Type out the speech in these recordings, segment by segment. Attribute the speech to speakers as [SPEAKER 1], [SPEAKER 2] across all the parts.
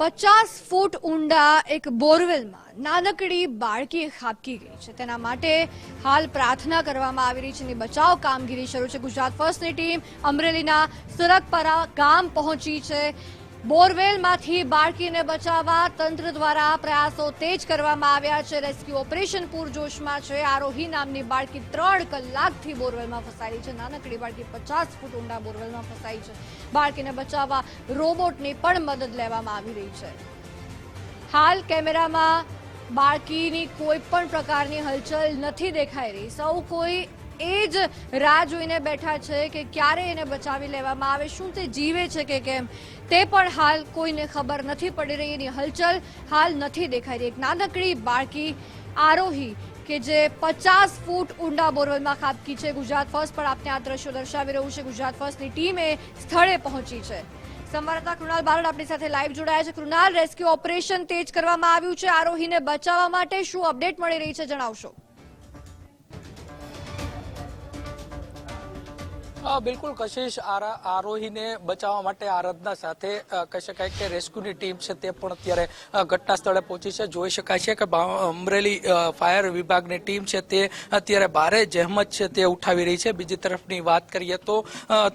[SPEAKER 1] પચાસ ફૂટ ઊંડા એક બોરવેલમાં નાનકડી બાળકી ખાબકી ગઈ છે. તેના માટે હાલ પ્રાર્થના કરવામાં આવી રહી છે અને બચાવ કામગીરી શરૂ છે. ગુજરાત ફર્સ્ટની ટીમ અમરેલીના સરકપરા ગામ પહોંચી છે. બોરવેલમાંથી બાળકીને બચાવવા તંત્ર દ્વારા પ્રયાસો તેજ કરવામાં આવ્યા છે. રેસ્ક્યુ ઓપરેશન પૂરજોશમાં છે. આરોહી નામની બાળકી ત્રણ કલાકથી બોરવેલમાં ફસાયેલી છે. નાનકડી બાળકી પચાસ ફૂટ ઊંડા બોરવેલમાં ફસાઈ છે. બાળકીને બચાવવા રોબોટની પણ મદદ લેવામાં આવી રહી છે. હાલ કેમેરામાં બાળકીની કોઈ પણ પ્રકારની હલચલ નથી દેખાઈ રહી. સૌ કોઈ એ જ રાહ જોઈને બેઠા છે કે ક્યારે એને બચાવી લેવામાં આવે, શું તે જીવે છે કે કેમ? તે પણ હાલ કોઈને ખબર નથી પડી રહી, એની હલચલ હાલ નથી દેખાઈ રહી. એક નાનકડી બાળકી આરોહી કે જે પચાસ ફૂટ ઊંડા બોરવેલમાં ખાબકી છે, ગુજરાત ફર્સ્ટ પણ આપને આ દ્રશ્યો દર્શાવી રહ્યું છે. ગુજરાત ફર્સ્ટની ટીમે સ્થળે પહોંચી છે. સંવાદદાતા કૃણાલ બારડ આપણી સાથે લાઈવ જોડાયા છે. કૃણાલ, રેસ્ક્યુ ઓપરેશન તેજ કરવામાં આવ્યું છે. આરોહીને બચાવવા માટે શું અપડેટ મળી રહી છે, જણાવશો?
[SPEAKER 2] બિલકુલ. કશિશ આરા- આરોહીને બચાવવા માટે આરાધના સાથે કહી શકાય કે રેસ્ક્યુની ટીમ છે તે પણ અત્યારે ઘટના સ્થળે પહોંચી છે. જોઈ શકાય છે કે અમરેલી ફાયર વિભાગની ટીમ છે તે અત્યારે ભારે જહેમત છે તે ઉઠાવી રહી છે. બીજી તરફની વાત કરીએ તો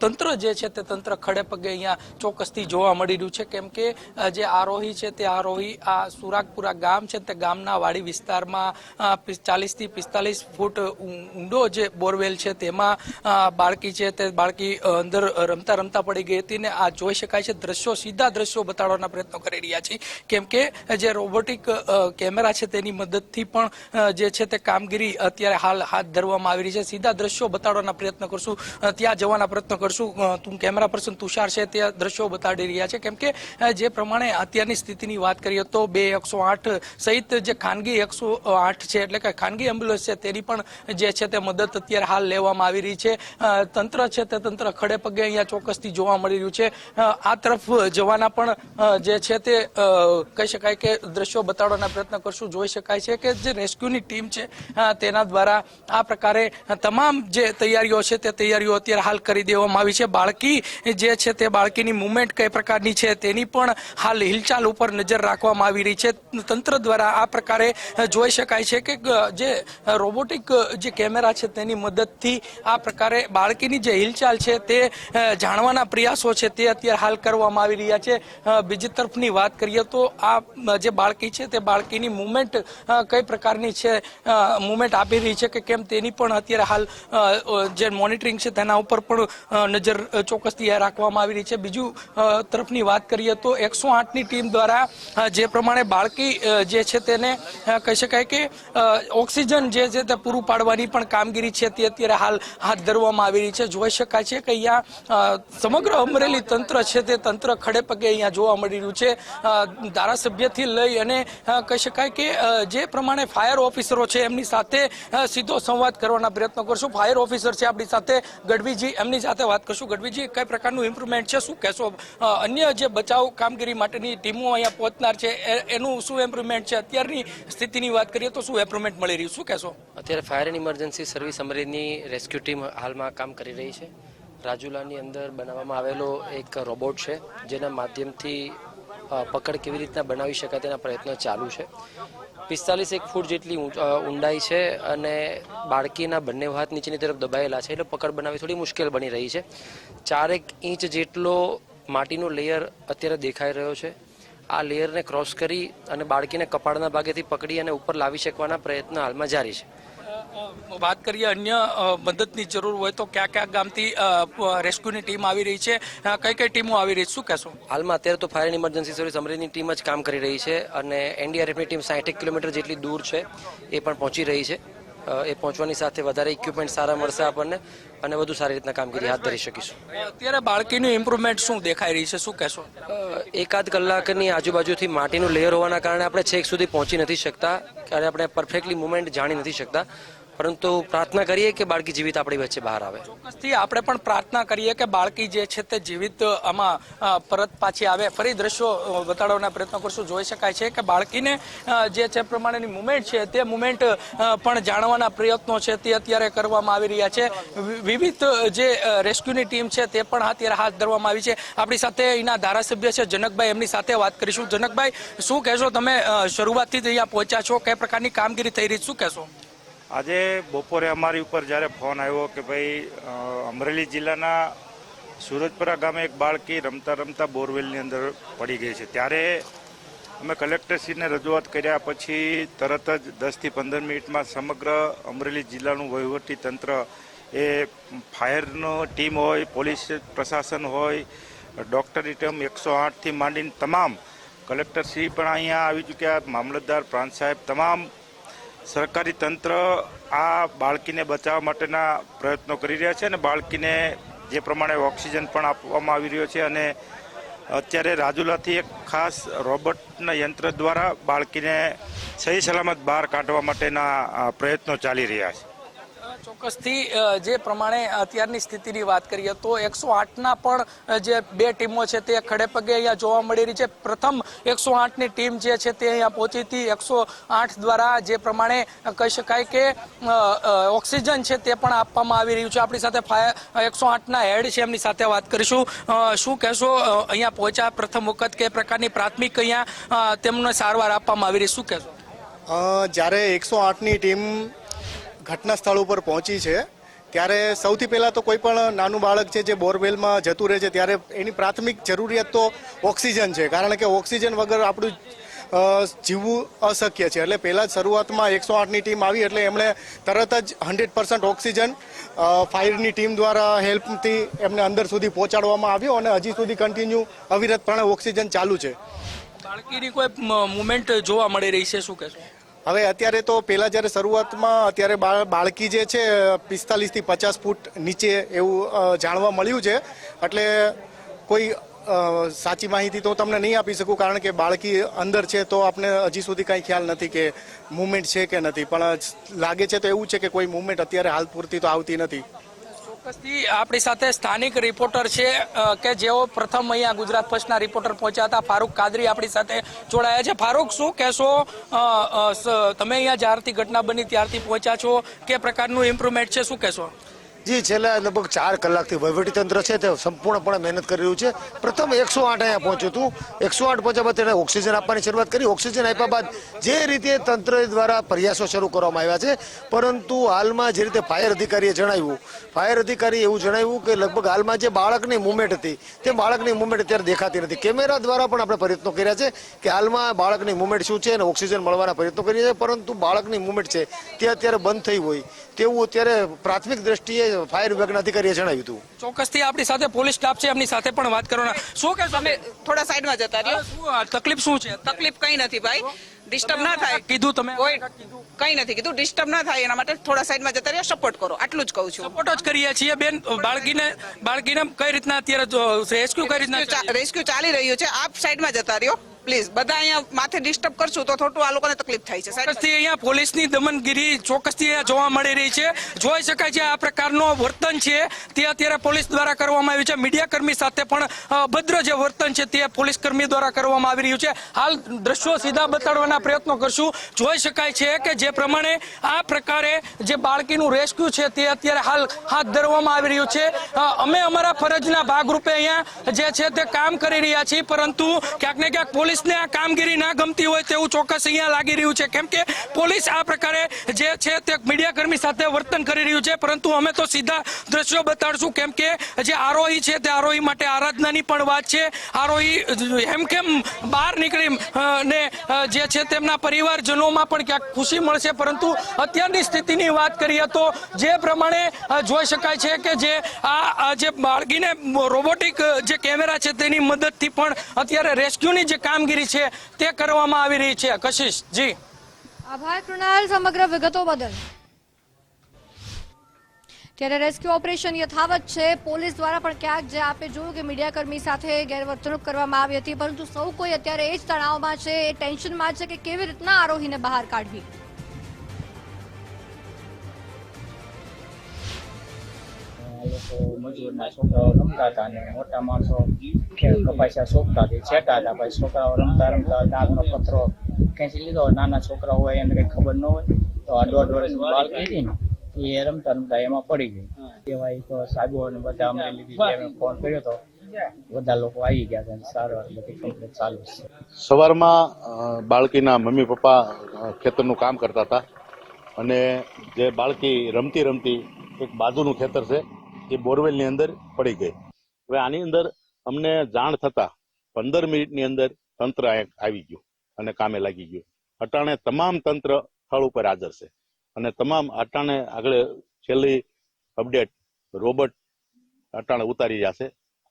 [SPEAKER 2] તંત્ર જે છે તે તંત્ર ખડે પગે અહીંયા ચોક્કસથી જોવા મળી રહ્યું છે. કેમ કે જે આરોહી છે તે આરોહી આ સુરાગપુરા ગામ છે તે ગામના વાડી વિસ્તારમાં ચાલીસથી પિસ્તાલીસ ફૂટ ઊંડો જે બોરવેલ છે તેમાં બાળકી છે તે બાળકી અંદર રમતા રમતા પડી ગઈ હતી ને આ જોઈ શકાય છે. દ્રશ્યો સીધા દ્રશ્યો બતાડવાના પ્રયત્નો કરી રહ્યા છે. કેમ કે જે રોબોટિક કેમેરા છે તેની મદદથી પણ જે છે તે કામગીરી અત્યારે હાલ હાથ ધરવામાં આવી રહી છે. સીધા દ્રશ્યો બતાડવાના પ્રયત્ન કરશું. ત્યાં જવાના પ્રયત્ન કરશું. તું કેમેરા પર્સન તુષાર છે તે દ્રશ્યો બતાડી રહ્યા છે. કેમ કે જે પ્રમાણે અત્યારની સ્થિતિની વાત કરીએ તો બે એકસો આઠ સહિત જે ખાનગી એકસો આઠ છે એટલે કે ખાનગી એમ્બ્યુલન્સ છે તેની પણ જે છે તે મદદ અત્યારે હાલ લેવામાં આવી રહી છે. અ, તંત્ર છે તે તંત્ર ખડે પગે અહીંયા ચોક્કસથી જોવા મળી રહ્યું છે. આ તરફ જવાના પણ જે છે તે કહી શકાય કે દ્રશ્યો બતાડવાના પ્રયત્ન કરશું. જોઈ શકાય છે કે જે રેસ્ક્યુની ટીમ છે તેના દ્વારા આ પ્રકારે તમામ જે તૈયારીઓ છે તે તૈયારીઓ અત્યારે હાલ કરી દેવામાં આવી છે. બાળકી જે છે તે બાળકીની મુવમેન્ટ કઈ પ્રકારની છે તેની પણ હાલ હિલચાલ ઉપર નજર રાખવામાં આવી રહી છે. તંત્ર દ્વારા આ પ્રકારે જોઈ શકાય છે કે જે રોબોટિક જે કેમેરા છે તેની મદદથી આ પ્રકારે બાળકીની જે હિલચાલ છે તે જાણવાના પ્રયાસો છે તે અત્યારે હાલ કરવામાં આવી રહ્યા છે. બીજી તરફની વાત કરીએ તો આ જે બાળકી છે તે બાળકીની મુવમેન્ટ કઈ પ્રકારની છે મુવમેન્ટ આપી રહી છે કે કેમ તેની પણ અત્યારે હાલ જે મોનિટરિંગ છે તેના ઉપર પણ નજર ચોક્કસથી રાખવામાં આવી રહી છે. બીજું તરફની વાત કરીએ તો એકસો આઠની ટીમ દ્વારા જે પ્રમાણે બાળકી જે છે તેને કહી શકાય કે ઓક્સિજન જે છે તે પૂરું પાડવાની પણ કામગીરી છે તે અત્યારે હાલ હાથ ધરવામાં આવી રહી છે. જોઈ શકાય છે કે અહીંયા સમગ્ર અમરેલી તંત્ર છે તે તંત્ર ખડે પગે અહીંયા જોવા મળી રહ્યું છે. ધારાસભ્યથી લઈ અને કહી શકાય કે જે પ્રમાણે ફાયર ઓફિસરો છે એમની સાથે સીધો સંવાદ કરવાના પ્રયત્ન કરશું. ફાયર ઓફિસર છે આપણી સાથે ગઢવીજી, એમની સાથે વાત કરશું. ગઢવીજી, કઈ પ્રકારનું ઇમ્પ્રુવમેન્ટ છે? શું કહેશો? અન્ય જે બચાવ કામગીરી માટેની ટીમો અહીંયા પહોંચનાર છે એનું શું ઇમ્પ્રુવમેન્ટ છે? અત્યારની સ્થિતિની વાત કરીએ તો શું ઇમ્પ્રુવમેન્ટ મળી રહ્યું? શું કહેશો?
[SPEAKER 3] અત્યારે ફાયર એન્ડ ઇમરજન્સી સર્વિસ અમરેલીની રેસ્ક્યુ ટીમ હાલમાં કામ કરી રહી છે. રાજુલાની અંદર બનાવવામાં આવેલો એક રોબોટ છે, જેના માધ્યમથી પકડ કેવી રીતના બનાવી શકાય તેના પ્રયત્નો ચાલુ છે. પિસ્તાલીસ એક ફૂટ જેટલી ઊંડાઈ છે અને બાળકીના બંને હાથ નીચેની તરફ દબાયેલા છે. એટલે પકડ બનાવવી થોડી મુશ્કેલ બની રહી છે. ચારેક ઇંચ જેટલો માટીનો લેયર અત્યારે દેખાઈ રહ્યો છે. આ લેયરને ક્રોસ કરી અને બાળકીને કપાળના ભાગેથી પકડી અને ઉપર લાવી શકવાના પ્રયત્ન હાલમાં જારી છે.
[SPEAKER 2] વાત કરીએ અન્ય મદદની જરૂર હોય તો ક્યાં ક્યાં ગામથી રેસ્ક્યુની ટીમ આવી રહી છે? કઈ કઈ ટીમો આવી રહી છે? શું કહેશો?
[SPEAKER 3] હાલમાં અત્યારે તો ફાયર એન્ડ ઇમરજન્સી સર્વિસ અમરેલીની ટીમ જ કામ કરી રહી છે અને એનડીઆરએફની ટીમ સાઠેક કિલોમીટર જેટલી દૂર છે એ પણ પહોંચી રહી છે. એ પહોંચવાની સાથે વધારે ઇક્વિપમેન્ટ સારા મળશે આપણને અને વધુ સારી રીતના કામગીરી હાથ ધરી શકીશું.
[SPEAKER 2] અત્યારે બાળકીનું ઇમ્પ્રુવમેન્ટ શું દેખાઈ રહી છે? શું કહેશો?
[SPEAKER 3] એકાદ કલાકની આજુબાજુથી માટીનું લેયર હોવાના કારણે આપણે છેક સુધી પહોંચી નથી શકતા અને આપણે પરફેક્ટલી મુવમેન્ટ જાણી નથી શકતા. પરંતુ પ્રાર્થના કરીએ કે બાળકી જીવિત આપણી વચ્ચે બહાર આવે.
[SPEAKER 2] ચોક્કસથી આપણે પણ પ્રાર્થના કરીએ કે બાળકી જે છે તે જીવિત આમાં પરત પાછી આવે. ફરી દ્રશ્યો બતાડવાના પ્રયત્ન કરશું. જોઈ શકાય છે કે બાળકીને જે છે પ્રમાણેની મુમેન્ટ છે, તે મુમેન્ટ પણ જાણવાના પ્રયત્નો છે તે અત્યારે કરવામાં આવી રહ્યા છે. વિવિધ જે રેસ્ક્યુની ટીમ છે તે પણ અત્યારે હાથ ધરવામાં આવી છે. આપણી સાથે અહીંના ધારાસભ્ય છે જનકભાઈ, એમની સાથે વાત કરીશું. જનકભાઈ, શું કહેશો તમે શરૂઆતથી જ અહીંયા પહોંચ્યા છો? કઈ પ્રકારની કામગીરી થઈ રહી? શું કહેશો?
[SPEAKER 4] આજે બપોરે અમારી ઉપર જ્યારે ફોન આવ્યો કે ભાઈ અમરેલી જિલ્લાના સુરજપરા ગામે એક બાળકી રમતા રમતા બોરવેલની અંદર પડી ગઈ છે. ત્યારે અમે કલેક્ટરશ્રીને રજૂઆત કર્યા પછી તરત જ દસથી પંદર મિનિટમાં સમગ્ર અમરેલી જિલ્લાનું વહીવટી તંત્ર એ ફાયરનો ટીમ હોય, પોલીસ પ્રશાસન હોય ડૉક્ટરની ટીમ એકસો આઠથી માંડીને તમામ કલેક્ટરશ્રી પણ અહીંયા આવી ચૂક્યા, મામલતદાર પ્રાંત સાહેબ, તમામ સરકારી તંત્ર આ બાળકીને બચાવવા માટેના પ્રયત્નો કરી રહ્યા છે અને બાળકીને જે પ્રમાણે ઓક્સિજન પણ આપવામાં આવી રહ્યો છે અને અત્યારે રાજુલાથી એક ખાસ રોબોટના યંત્ર દ્વારા બાળકીને સહી સલામત બહાર કાઢવા માટેના પ્રયત્નો ચાલી રહ્યા છે.
[SPEAKER 2] ચોક્કસથી જે પ્રમાણે અત્યારની સ્થિતિની વાત કરીએ તો એકસો આઠના પણ જે બે ટીમો છે તે ખડે પગે અહીંયા જોવા મળી રહી છે. પ્રથમ એકસો આઠની ટીમ જે છે તે અહીંયા પહોંચી હતી. એકસો આઠ દ્વારા જે પ્રમાણે કહી શકાય કે ઓક્સિજન છે તે પણ આપવામાં આવી રહ્યું છે. આપણી સાથે ફાયર એકસો આઠના હેડ છે, એમની સાથે વાત કરીશું. શું કહેશો અહીંયા પહોંચ્યા પ્રથમ વખત કે પ્રકારની પ્રાથમિક અહીંયા તેમને સારવાર આપવામાં આવી રહી શું કહેશો?
[SPEAKER 5] જ્યારે એકસો આઠની ટીમ ઘટના સ્થળ ઉપર પહોંચી છે. ત્યારે સૌથી પહેલાં તો કોઈ પણ નાનું બાળક છે જે બોરવેલમાં જતું રહે છે, ત્યારે એની પ્રાથમિક જરૂરિયાત તો ઓક્સિજન છે. કારણ કે ઓક્સિજન વગર આપણું જીવવું અશક્ય છે. એટલે પહેલાં જ શરૂઆતમાં એકસો આઠની ટીમ આવી, એટલે એમણે તરત જ હંડ્રેડ પર્સન્ટ ઓક્સિજન ફાયરની ટીમ દ્વારા હેલ્પથી એમને અંદર સુધી પહોંચાડવામાં આવ્યો અને હજી સુધી કન્ટિન્યુ અવિરતપણે ઓક્સિજન ચાલુ છે.
[SPEAKER 2] બાળકીની કોઈ મુમેન્ટ જોવા મળી રહી છે, શું કહેશો?
[SPEAKER 5] હવે અત્યારે તો પહેલાં જ્યારે શરૂઆતમાં અત્યારે બાળ- બાળકી જે છે, પિસ્તાલીસથી પચાસ ફૂટ નીચે એવું જાણવા મળ્યું છે. એટલે કોઈ સાચી માહિતી તો તમને નહીં આપી શકું, કારણ કે બાળકી અંદર છે તો આપણે હજી સુધી કાંઈ ખ્યાલ નથી કે મુવમેન્ટ છે કે નથી. પણ લાગે છે તો એવું છે કે કોઈ મુવમેન્ટ અત્યારે હાલ પૂરતી તો આવતી નથી.
[SPEAKER 2] ચોક્કસથી આપણી સાથે સ્થાનિક રિપોર્ટર છે કે જેઓ પ્રથમ અહીંયા ગુજરાત ફર્સ્ટના રિપોર્ટર પહોંચ્યા હતા. ફારૂક કાદરી આપણી સાથે જોડાયા છે. ફારૂક, શું કહેશો? તમે અહીંયા જ્યારથી ઘટના બની ત્યારથી પહોંચ્યા છો? કે પ્રકારનું ઇમ્પ્રુવમેન્ટ છે? શું કહેશો?
[SPEAKER 6] જી છેલ્લા લગભગ ચાર કલાકથી વહીવટીતંત્ર છે તે સંપૂર્ણપણે મહેનત કરી રહ્યું છે. પ્રથમ એકસો આઠ અહીંયા પહોંચ્યું હતું. એકસો આઠ પહોંચ્યા બાદ તેણે ઓક્સિજન આપવાની શરૂઆત કરી. ઓક્સિજન આપ્યા બાદ જે રીતે તંત્ર દ્વારા પ્રયાસો શરૂ કરવામાં આવ્યા છે. પરંતુ હાલમાં જે રીતે ફાયર અધિકારીએ જણાવ્યું, ફાયર અધિકારીએ એવું જણાવ્યું કે લગભગ હાલમાં જે બાળકની મુવમેન્ટ હતી, તે બાળકની મુવમેન્ટ અત્યારે દેખાતી નથી. કેમેરા દ્વારા પણ આપણે પ્રયત્નો કર્યા છે કે હાલમાં બાળકની મુવમેન્ટ શું છે અને ઓક્સિજન મળવાના પ્રયત્નો કરીએ છીએ. પરંતુ બાળકની મુવમેન્ટ છે તે અત્યારે બંધ થઈ હોય. તેવું અત્યારે પ્રાથમિક દ્રષ્ટિએ ફાયર વિભાગના અધિકારીએ જણાવ્યું હતું.
[SPEAKER 2] ચોક્કસથી આપણી સાથે પોલીસ સ્ટાફ છે એમની સાથે પણ વાત કરવાના. શું કે
[SPEAKER 7] તમે થોડા સાઈડમાં જતા રહ્યો.
[SPEAKER 2] તકલીફ શું છે?
[SPEAKER 7] તકલીફ કઈ નથી ભાઈ. ડિસ્ટર્બ ના થાય.
[SPEAKER 2] કીધું તમે.
[SPEAKER 7] કોઈ કઈ નથી કીધું. ડિસ્ટર્બ ના થાય એના માટે થોડા સાઈડમાં જતા રહ્યા. સપોર્ટ કરો. આટલું જ કહું છું.
[SPEAKER 2] સપોર્ટ જ કરીએ છીએ બેન. બાળકીને બાળકીને કઈ રીતના અત્યારે રેસ્ક્યુ કઈ રીતના
[SPEAKER 7] રેસ્ક્યુ ચાલી રહ્યું છે. આપ સાઈડમાં જતા રહ્યો. પ્લીઝ, બધા અહીંયા માથે ડિસ્ટર્બ કરશું તો થોડું આ લોકોને તકલીફ થાય છે
[SPEAKER 2] ચોક્કસથી અહીંયા પોલીસની દમનગીરી ચોક્કસથી અહીંયા જોવા મળી રહી છે. જોઈ શકાય છે આ પ્રકારનો વર્તન છે. તે અત્યારે પોલીસ દ્વારા કરવામાં આવ્યું છે. મીડિયા કર્મી સાથે પણ અભદ્ર જે વર્તન છે તે પોલીસ કર્મી દ્વારા કરવામાં આવી રહ્યું છે. હાલ દ્રશ્યો સીધા બતાડવાના પ્રયત્નો કરશું. જોઈ શકાય છે કે જે પ્રમાણે આ પ્રકારે જે બાળકીનું રેસ્ક્યુ છે તે અત્યારે હાલ હાથ ધરવામાં આવી રહ્યું છે. અમે અમારા ફરજના ભાગરૂપે અહીંયા જે છે તે કામ કરી રહ્યા છીએ, પરંતુ ક્યાંક ને ક્યાંક પોલીસને આ કામગીરી ના ગમતી હોય તેવું ચોક્કસ અહીંયા લાગી રહ્યું છે. કેમ કે પોલીસ આ પ્રકારે જે છે તે મીડિયા કર્મી સાથે વર્તન કરી રહ્યું છે, પરંતુ અમે તો સીધા દ્રશ્યો બતાડશું. કેમ કે જે આરોહી છે તે આરોહી માટે આરાધનાની પણ વાત છે. આરોહી હેમખેમ બહાર નીકળી ને જે છે તેમના પરિવારજનોમાં પણ ક્યાંક ખુશી મળશે, પરંતુ અત્યારની સ્થિતિની વાત કરીએ તો જે પ્રમાણે જોઈ શકાય છે કે જે આ જે બાળકીને રોબોટિક જે કેમેરા છે તેની મદદથી પણ અત્યારે રેસ્ક્યુની જે કામગીરી છે, તે કરવામાં આવી રહી છે. કશિશ, જી.
[SPEAKER 1] આભાર, કૃણાલ. સમગ્ર વિગતો બદલ. ત્યારે રેસ્ક્યુ ઓપરેશન યથાવત છે, પોલીસ દ્વારા પણ ક્યાંક જે આપે જોયું કે મીડિયાકર્મી સાથે ગેરવર્તણૂક કરવામાં આવી હતી, પરંતુ સૌ કોઈ અત્યારે એ જ તણાવમાં છે, એ ટેન્શનમાં છે કે કેવી રીતના આરોહીને બહાર કાઢવી?
[SPEAKER 8] તો મજૂરના છોકરાઓ રમતા હતા અને મોટા માણસો ખેડ કપાસિયા શોખતા હતી છેટા હતા. પછી છોકરાઓ રમતા રમતા ડાગનો પથરો ખેંચી લીધો. નાના છોકરા હોય એને કંઈ ખબર ન હોય. તો આ દોઢ વર્ષની બાળકી હતી ને એ રમતા રમતા એમાં પડી ગઈ. કહેવાય તો સાગો અને બધા અમે લીધી ફોન કર્યો તો બધા લોકો આવી ગયા હતા સારવાર બધી કમ્પ્લીટ ચાલુ છે.
[SPEAKER 9] સવારમાં બાળકીના મમ્મી પપ્પા ખેતરનું કામ કરતા હતા. અને જે બાળકી રમતી રમતી એક બાજુનું ખેતર છે એ બોરવેલની અંદર પડી ગઈ. હવે આની અંદર અમને જાણ થતા પંદર મિનિટની અંદર તંત્ર આવી ગયું અને કામે લાગી ગયું. અટાણે તમામ તંત્ર સ્થળ ઉપર હાજર છે. અને તમામ અટાણે આગળ છેલ્લી અપડેટ રોબોટ અટાણે ઉતારી રહ્યા છે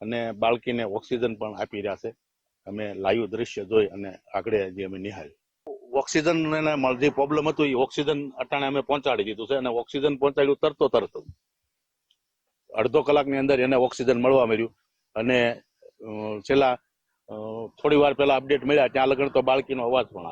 [SPEAKER 9] અને બાળકીને ઓક્સિજન પણ આપી રહ્યા છે. અમે લાઈવ દ્રશ્ય જોઈ અને આગળ જે અમે નિહાળ્યું. ઓક્સિજન જે પ્રોબ્લેમ હતું એ ઓક્સિજન અટાણે અમે પહોંચાડી દીધું છે અને ઓક્સિજન પહોંચાડ્યું તરતો તરત. અડધો કલાકની અંદર એને ઓક્સિજન મળવા મળ્યું અને છેલ્લા થોડી વાર પહેલા અપડેટ મળ્યા, ત્યાં લગન તો બાળકીનો અવાજ પણ.